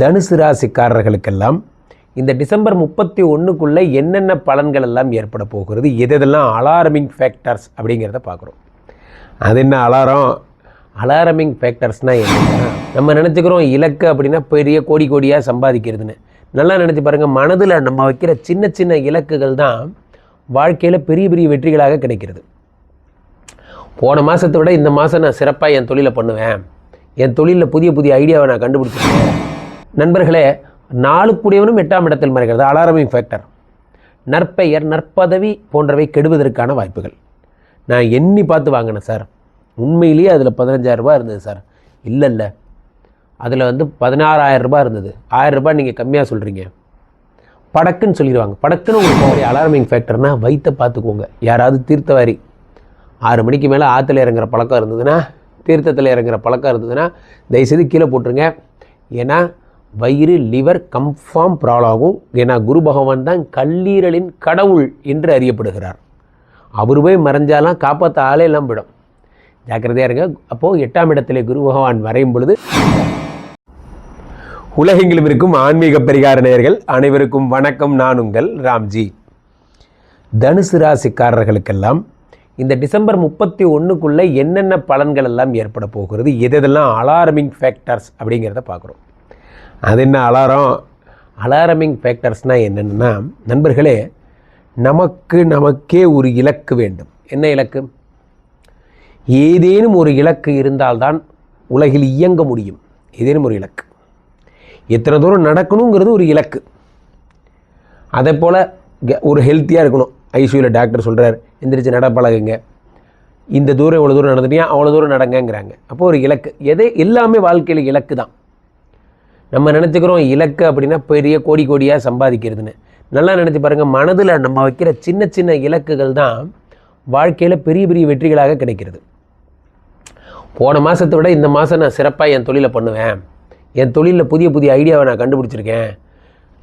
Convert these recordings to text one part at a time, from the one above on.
தனுசு ராசிக்காரர்களுக்கெல்லாம் இந்த டிசம்பர் முப்பத்தி ஒன்றுக்குள்ளே என்னென்ன பலன்கள் எல்லாம் ஏற்பட போகிறது எதெல்லாம் அலாரமிங் ஃபேக்டர்ஸ் அப்படிங்கிறத பார்க்குறோம். அது என்ன அலாரம் அலாரமிங் ஃபேக்டர்ஸ்னால் என்னன்னா நம்ம நினச்சிக்கிறோம் இலக்கு அப்படின்னா பெரிய கோடி கோடியாக சம்பாதிக்கிறதுன்னு. நல்லா நினச்சி பாருங்கள் மனதில் நம்ம வைக்கிற சின்ன சின்ன இலக்குகள் தான் வாழ்க்கையில் பெரிய பெரிய வெற்றிகளாக கிடைக்கிறது. போன மாதத்தை விட இந்த மாதம் நான் சிறப்பாக என் தொழிலை பண்ணுவேன். என் தொழிலில் புதிய புதிய ஐடியாவை நான் கண்டுபிடிச்சிருக்கேன். நண்பர்களே நாளுக்குடையவனும் எட்டாம் இடத்தில் மறைகிறது. அலாரமிங் ஃபேக்டர் நற்பெயர் நற்பதவி போன்றவை கெடுவதற்கான வாய்ப்புகள். நான் எண்ணி பார்த்து வாங்கினேன் சார். உண்மையிலேயே அதில் பதினஞ்சாயிரரூபா இருந்தது சார். இல்லை இல்லை அதில் வந்து பதினாறாயிரரூபா இருந்தது. ஆயிரம் ரூபாய் நீங்கள் கம்மியாக சொல்கிறீங்க படக்குன்னு சொல்லிடுவாங்க. படக்குன்னு உங்களுக்கு அலாரமிங் ஃபேக்டர்னால் வைத்த பார்த்துக்கோங்க. யாராவது தீர்த்தவாரி. ஆறு மணிக்கு மேலே ஆற்றுல இறங்குற பழக்கம் இருந்ததுன்னா தீர்த்தத்தில் இறங்குற பழக்கம் இருந்ததுன்னா தயவுசெய்து கீழே போட்டுருங்க. ஏன்னா வயிறு லிவர் கம்ஃபார்ம் ப்ராப்ளம் ஆகும். ஏன்னா குரு பகவான் தான் கல்லீரலின் கடவுள் என்று அறியப்படுகிறார். அவர் போய் மறைஞ்சாலாம் காப்பாற்ற ஆளே எல்லாம் போயிடும். ஜாக்கிரதையாக இருங்க. அப்போது எட்டாம் இடத்திலே குரு பகவான் வரையும் பொழுது உலகெங்கிலும் இருக்கும் ஆன்மீக பரிகார நேயர்கள் அனைவருக்கும் வணக்கம். நான் உங்கள் ராம்ஜி. தனுசு ராசிக்காரர்களுக்கெல்லாம் இந்த டிசம்பர் முப்பத்தி ஒன்றுக்குள்ளே என்னென்ன பலன்கள் எல்லாம் ஏற்பட போகிறது எதெல்லாம் அலாரமிங் ஃபேக்டர்ஸ் அப்படிங்கிறத பார்க்குறோம். அது என்ன அலாரம்? அலாரமிங் ஃபேக்டர்ஸ்னால் என்னென்னா நண்பர்களே நமக்கு நமக்கே ஒரு இலக்கு வேண்டும். என்ன இலக்கு? ஏதேனும் ஒரு இலக்கு இருந்தால்தான் உலகில் இயங்க முடியும். ஏதேனும் ஒரு இலக்கு. எத்தனை தூரம் நடக்கணுங்கிறது ஒரு இலக்கு. அதே போல் ஒரு ஹெல்த்தியாக இருக்கணும். ஐசியூவில் டாக்டர் சொல்கிறார் எந்திரிச்சு நடப்பழகுங்க இந்த தூரம் இவ்வளோ தூரம் நடந்துட்டியா? அவ்வளோ தூரம் நடங்கங்கிறாங்க. அப்போ ஒரு இலக்கு. எதே எல்லாமே வாழ்க்கையில் இலக்கு தான் நம்ம நினச்சிக்கிறோம் இலக்கு அப்படின்னா பெரிய கோடி கோடியாக சம்பாதிக்கிறதுன்னு. நல்லா நினச்சி பாருங்கள் மனதில் நம்ம வைக்கிற சின்ன சின்ன இலக்குகள் தான் வாழ்க்கையில் பெரிய பெரிய வெற்றிகளாக கிடைக்கிறது. போன மாதத்தை விட இந்த மாதம் நான் சிறப்பாக என் தொழிலை பண்ணுவேன். என் தொழிலில் புதிய புதிய ஐடியாவை நான் கண்டுபிடிச்சிருக்கேன்.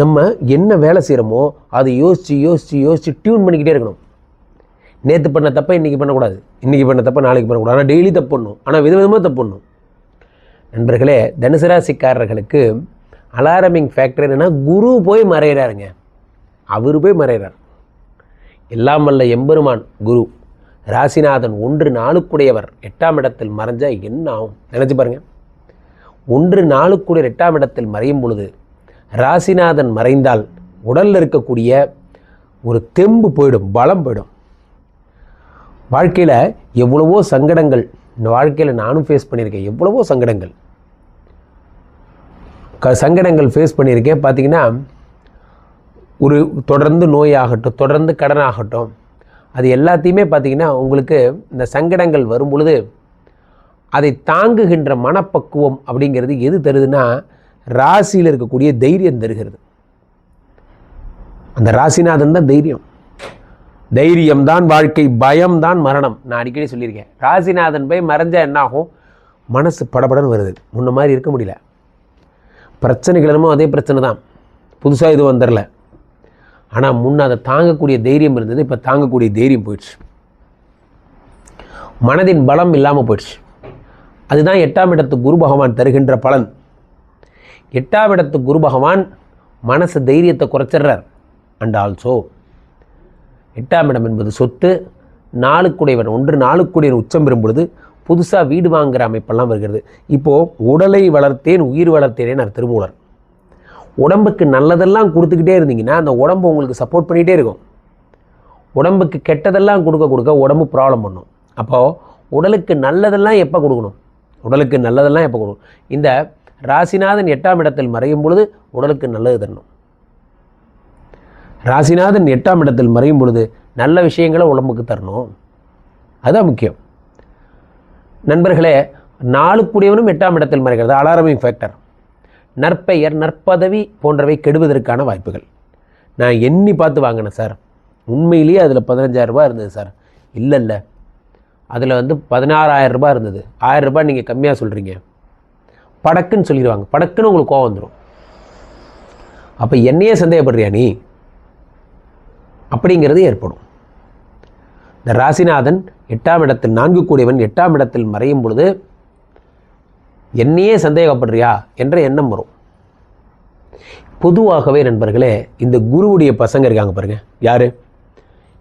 நம்ம என்ன வேலை செய்கிறோமோ அதை யோசித்து யோசித்து யோசித்து டியூன் பண்ணிக்கிட்டே இருக்கணும். நேற்று பண்ண தப்பை இன்றைக்கி பண்ணக்கூடாது. இன்றைக்கி பண்ண தப்பை நாளைக்கு பண்ணக்கூடாது. ஆனால் டெய்லி தப்பு பண்ணணும் ஆனால் விதவிதமாக தப்பு பண்ணணும் நண்பர்களே தனுசு ராசிக்காரர்களுக்கு அலாரமிங் ஃபேக்டர் என்னென்னா குரு போய் மறையிறாருங்க. அவர் போய் மறைகிறார் எல்லாம் வல்ல எம்பெருமான் குரு. ராசிநாதன் ஒன்று நாளுக்குடையவர். எட்டாம் இடத்தில் மறைஞ்சா என்ன ஆகும்? நினச்சி பாருங்கள் ஒன்று நாளுக்குடைய எட்டாம் இடத்தில் மறையும் பொழுது ராசிநாதன் மறைந்தால் உடலில் இருக்கக்கூடிய ஒரு தெம்பு போயிடும் பலம் போயிடும். வாழ்க்கையில் எவ்வளவோ சங்கடங்கள் இந்த வாழ்க்கையில் நானும் ஃபேஸ் பண்ணியிருக்கேன். எவ்வளவோ சங்கடங்கள். க சங்கடங்கள் ஃபேஸ் பண்ணியிருக்கேன். பார்த்திங்கன்னா ஒரு தொடர்ந்து நோயாகட்டும் தொடர்ந்து கடனாகட்டும் அது எல்லாத்தையுமே பார்த்தீங்கன்னா உங்களுக்கு இந்த சங்கடங்கள் வரும் பொழுது அதை தாங்குகின்ற மனப்பக்குவம் அப்படிங்கிறது எது தருதுன்னா ராசியில் இருக்கக்கூடிய தைரியம் தருகிறது. அந்த ராசிநாதன் தான் தைரியம். தைரியம் தான் வாழ்க்கை பயம் தான் மரணம். நான் அடிக்கடி சொல்லியிருக்கேன். ராசிநாதன் போய் மறைஞ்சா என்னாகும்? மனசு படபடன்னு வருது. முன்ன மாதிரி இருக்க முடியல. பிரச்சனைகள் என்னமோ அதே பிரச்சனை தான். புதுசாக இது வந்துடல. ஆனால் முன்ன அதை தாங்கக்கூடிய தைரியம் இருந்தது இப்போ தாங்கக்கூடிய தைரியம் போயிடுச்சு. மனதின் பலம் இல்லாமல் போயிடுச்சு. அதுதான் எட்டாம் இடத்து குரு பகவான் தருகின்ற பலன். எட்டாம் இடத்து குரு பகவான் மனசு தைரியத்தை குறைச்சிடுறார். அண்ட் ஆல்சோ எட்டாம் இடம் என்பது சொத்து. நாளுக்குடையவன் ஒன்று நாளுக்குடையவன் உச்சம் பெறும் பொழுது புதுசாக வீடு வாங்குகிற அமைப்பெல்லாம் வருகிறது. இப்போது உடலை வளர்த்தேன் உயிர் வளர்த்தேனே நான் திருமூலர். உடம்புக்கு நல்லதெல்லாம் கொடுத்துக்கிட்டே இருந்தீங்கன்னா அந்த உடம்பு உங்களுக்கு சப்போர்ட் பண்ணிகிட்டே இருக்கும். உடம்புக்கு கெட்டதெல்லாம் கொடுக்க கொடுக்க உடம்பு ப்ராப்ளம் பண்ணும். அப்போது உடலுக்கு நல்லதெல்லாம் எப்போ கொடுக்கணும்? உடலுக்கு நல்லதெல்லாம் எப்போ கொடுக்கணும்? இந்த ராசிநாதன் எட்டாம் இடத்தில் மறையும் பொழுது உடலுக்கு நல்லது தரணும். ராசிநாதன் எட்டாம் இடத்தில் மறையும் பொழுது நல்ல விஷயங்களை உடம்புக்கு தரணும். அதுதான் முக்கியம். நண்பர்களே நாளுக்குடையவனும் எட்டாம் இடத்தில் மறைகிறது. அலாரமிங் ஃபேக்டர் நற்பெயர் நற்பதவி போன்றவை கெடுவதற்கான வாய்ப்புகள். நான் எண்ணி பார்த்து வாங்கினேன் சார். உண்மையிலேயே அதில் பதினஞ்சாயிரரூபா இருந்தது சார். இல்லை இல்லை அதில் வந்து பதினாறாயிரம் ரூபாய் இருந்தது. ஆயிரரூபா நீங்கள் கம்மியாக சொல்கிறீங்க படக்குன்னு சொல்லிடுவாங்க. படக்குன்னு உங்களுக்கு கோவம் வந்துடும் அப்போ என்னையே சந்தேகப்படுறியா நீ? அப்படிங்கிறது ஏற்படும். இந்த ராசிநாதன் எட்டாம் இடத்தில் நான்கு கூடியவன் எட்டாம் இடத்தில் மறையும் பொழுது என்னையே சந்தேகப்படுறியா என்ற எண்ணம் வரும். பொதுவாகவே நண்பர்களே இந்த குருவுடைய பசங்க இருக்காங்க பாருங்க. யார்?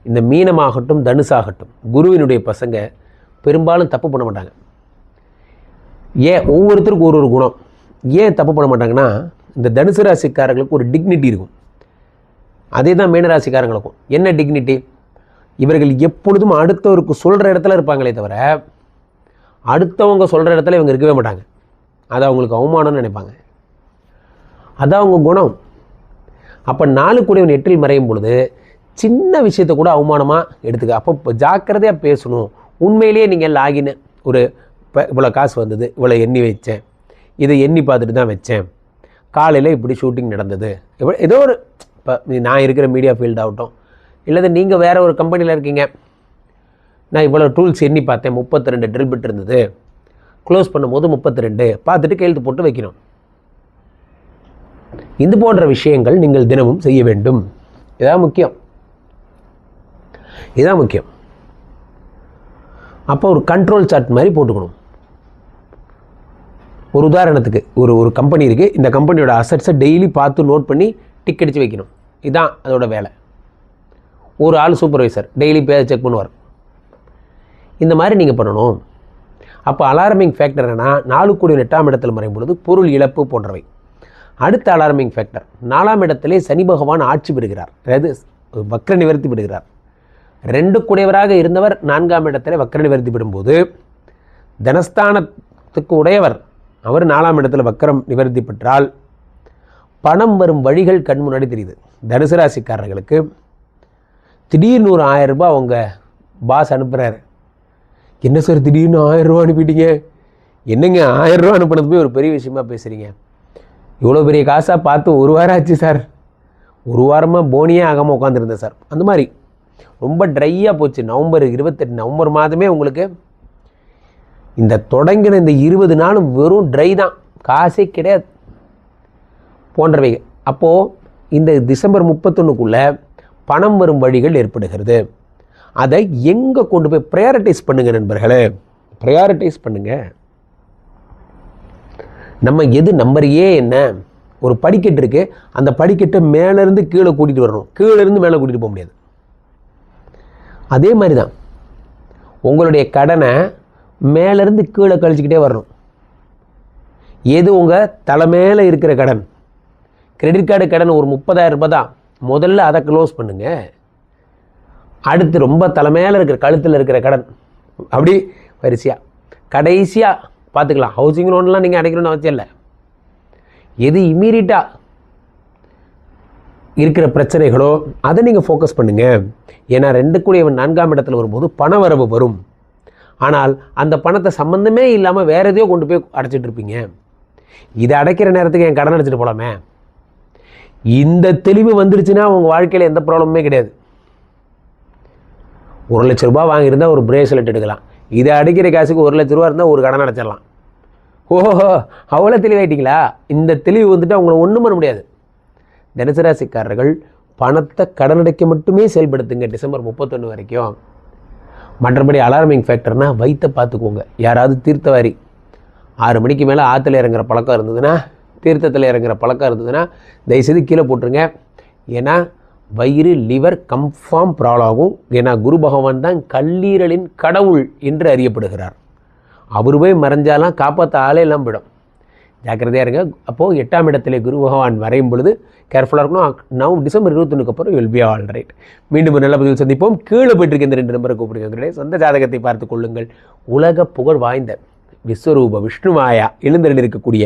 இந்த மீனமாகட்டும் தனுசாகட்டும். குருவினுடைய பசங்க பெரும்பாலும் தப்பு பண்ண மாட்டாங்க. ஏன்? ஒவ்வொருத்தருக்கும் ஒரு ஒரு குணம். ஏன் தப்பு பண்ண மாட்டாங்கன்னா இந்த தனுசு ராசிக்காரர்களுக்கு ஒரு டிக்னிட்டி இருக்கும். அதே தான் மீனராசிக்காரங்களுக்கும். என்ன டிக்னிட்டி இவர்கள் எப்பொழுதும் அடுத்தவருக்கு சொல்கிற இடத்துல இருப்பாங்களே தவிர அடுத்தவங்க சொல்கிற இடத்துல இவங்க இருக்கவே மாட்டாங்க. அது அவங்களுக்கு அவமானம்னு நினைப்பாங்க. அதான் அவங்க குணம். அப்போ நாலு கூடியவன் எட்டில் மறையும் பொழுது சின்ன விஷயத்தை கூட அவமானமாக எடுத்துக்க. அப்போ இப்போ ஜாக்கிரதையாக பேசணும். உண்மையிலேயே நீங்கள் லாகின் ஒரு இப்போ இவ்வளோ காசு வந்தது இவ்வளோ எண்ணி வச்சேன். இதை எண்ணி பார்த்துட்டு தான் வச்சேன். காலையில் இப்படி ஷூட்டிங் நடந்தது. இவ்வளோ ஏதோ ஒரு இப்போ நான் இருக்கிற மீடியா ஃபீல்ட் ஆகட்டும். இல்லது நீங்கள் வேறு ஒரு கம்பெனியில் இருக்கீங்க. நான் இவ்வளோ டூல்ஸ் எண்ணி பார்த்தேன். முப்பத்தி ரெண்டு ட்ரில் பிட் இருந்தது. க்ளோஸ் பண்ணும்போது முப்பத்தி ரெண்டு பார்த்துட்டு கையெழுத்து போட்டு வைக்கணும். இது போன்ற விஷயங்கள் நீங்கள் தினமும் செய்ய வேண்டும். இதான் முக்கியம். இதான் முக்கியம். அப்போ ஒரு கண்ட்ரோல் சார்ட் மாதிரி போட்டுக்கணும். ஒரு உதாரணத்துக்கு ஒரு ஒரு கம்பெனி இருக்குது இந்த கம்பெனியோட அசட்ஸை டெய்லி பார்த்து நோட் பண்ணி டிக் அடித்து வைக்கணும். இதுதான் அதோட வேலை. ஒரு ஆள் சூப்பர்வைசர் டெய்லி பே செக் பண்ணுவார். இந்த மாதிரி நீங்கள் பண்ணணும். அப்போ அலாரமிங் ஃபேக்டர் என்னன்னா நாலு கோடி எட்டாம் இடத்தில் மறையும் பொழுது பொருள் இழப்பு போன்றவை. அடுத்த அலாரமிங் ஃபேக்டர் நாலாம் இடத்திலே சனி பகவான் ஆட்சி பெறுகிறார். அதாவது வக்ர நிவர்த்தி பெறுகிறார். ரெண்டு குடையவராக இருந்தவர் நான்காம் இடத்துல வக்ர நிவர்த்தி பெறும்போது தனஸ்தானத்துக்கு உடையவர் அவர் நாலாம் இடத்துல வக்கரம் நிவர்த்தி பெற்றால் பணம் வரும் வழிகள் கண் முன்னாடி தெரியுது. தனுசு ராசிக்காரர்களுக்கு திடீர்னு ஒரு ஆயிரம் ரூபாய் அவங்க பாஸ் அனுப்புகிறாரு என்ன சார் திடீர்னு ஆயிரம் ரூபா அனுப்பிட்டீங்க? என்னங்க ஆயிரம் ரூபா அனுப்புனது போய் ஒரு பெரிய விஷயமா பேசுகிறீங்க இவ்வளோ பெரிய காசாக பார்த்து ஒரு வாரம் ஆச்சு சார் ஒரு வாரமாக போனியே ஆகாமல் உட்காந்துருந்தேன் சார் அந்த மாதிரி ரொம்ப ட்ரையாக போச்சு. நவம்பர் இருபத்தெட்டு நவம்பர் மாதமே உங்களுக்கு இந்த தொடங்கின இந்த இருபது நாளும் வெறும் ட்ரை தான். காசே கிடையாது. போன்றவை. அப்போது இந்த டிசம்பர் முப்பத்தொன்றுக்குள்ளே பணம் வரும் வழிகள் ஏற்படுகிறது. அதை எங்கே கொண்டு போய் ப்ரையாரிட்டைஸ் பண்ணுங்கள் நண்பர்களே? ப்ரையாரிட்டைஸ் பண்ணுங்கள் நம்ம எது நம்பரையே என்ன? ஒரு படிக்கட்டு இருக்குது அந்த படிக்கட்டை மேலேருந்து கீழே கூட்டிகிட்டு வரணும். கீழேருந்து மேலே கூட்டிகிட்டு போக முடியாது. அதே மாதிரி தான் உங்களுடைய கடனை மேலேருந்து கீழே கழிச்சுக்கிட்டே வரணும். எது உங்கள் தலை மேலே இருக்கிற கடன்? கிரெடிட் கார்டு கடன் ஒரு முப்பதாயிரம் ரூபாய் தான் முதல்ல அதை க்ளோஸ் பண்ணுங்க. அடுத்து ரொம்ப தலைமையில் இருக்கிற கழுத்தில் இருக்கிற கடன். அப்படி வரிசையாக கடைசியாக பார்த்துக்கலாம். ஹவுசிங் லோன்லாம் நீங்கள் அடைக்கணும்னு அவசியம் இல்லை. எது இம்மீடியட்டாக இருக்கிற பிரச்சனைகளோ அதை நீங்கள் ஃபோக்கஸ் பண்ணுங்கள் ஏன்னா ரெண்டு கூடியவன் நான்காம் இடத்துல வரும்போது பண வரவு வரும். ஆனால் அந்த பணத்தை சம்மந்தமே இல்லாமல் வேறு எதையோ கொண்டு போய் அடைச்சிட்டு இருப்பீங்க. இதை அடைக்கிற நேரத்துக்கு என் கடன் அடைச்சிட்டு போகலாமே இந்த தெளிவு வந்துருச்சுன்னா உங்கள் வாழ்க்கையில் எந்த ப்ராப்ளமுமே கிடையாது. ஒரு லட்ச ரூபாய் வாங்கியிருந்தால் ஒரு பிரேஸ்லெட் எடுக்கலாம். இதை அடிக்கிற காசுக்கு ஒரு லட்ச ரூபா இருந்தால் ஒரு கடன் அடைச்சிடலாம். ஓஹோ அவ்வளோ தெளிவாயிட்டிங்களா? இந்த தெளிவு வந்துட்டு அவங்கள ஒன்றும் பண்ண முடியாது. தனுசராசிக்காரர்கள் பணத்தை கடன் அடைக்க மட்டுமே செயல்படுத்துங்க டிசம்பர் முப்பத்தொன்று வரைக்கும். மற்றபடி அலாரமிங் ஃபேக்டர்னால் வயிற்ற பார்த்துக்கோங்க. யாராவது தீர்த்தவாரி. ஆறு மணிக்கு மேலே ஆற்றுல இறங்குற பழக்கம் இருந்ததுன்னா தீர்த்தத்தில் இறங்குற பழக்கம் இருந்ததுன்னா தயவுசெய்து கீழே போட்டுருங்க. ஏன்னா வயிறு லிவர் கம்ஃபார்ம் ப்ராப்ளம் ஆகும். ஏன்னா குரு பகவான் தான் கல்லீரலின் கடவுள் என்று அறியப்படுகிறார். அவர் போய் மறைஞ்சாலாம் காப்பாற்ற ஆளே எல்லாம் போயிடும். ஜாக்கிரதையாக இருங்க. அப்போது எட்டாம் இடத்திலே குரு பகவான் வரையும் பொழுது கேர்ஃபுல்லாக இருக்கணும். நவ் டிசம்பர் இருபத்தொன்னுக்கு அப்புறம் வில் பி ஆல் ரைட் மீண்டும் ஒரு நல்ல பதில் சந்திப்போம். கீழே போயிட்டு இருக்க இந்த ரெண்டு நம்பரை கூப்பிடுங்க. சொந்த ஜாதகத்தை பார்த்து கொள்ளுங்கள். உலக புகழ் வாய்ந்த விஸ்வரூப விஷ்ணுமாயா எழுந்தரில் இருக்கக்கூடிய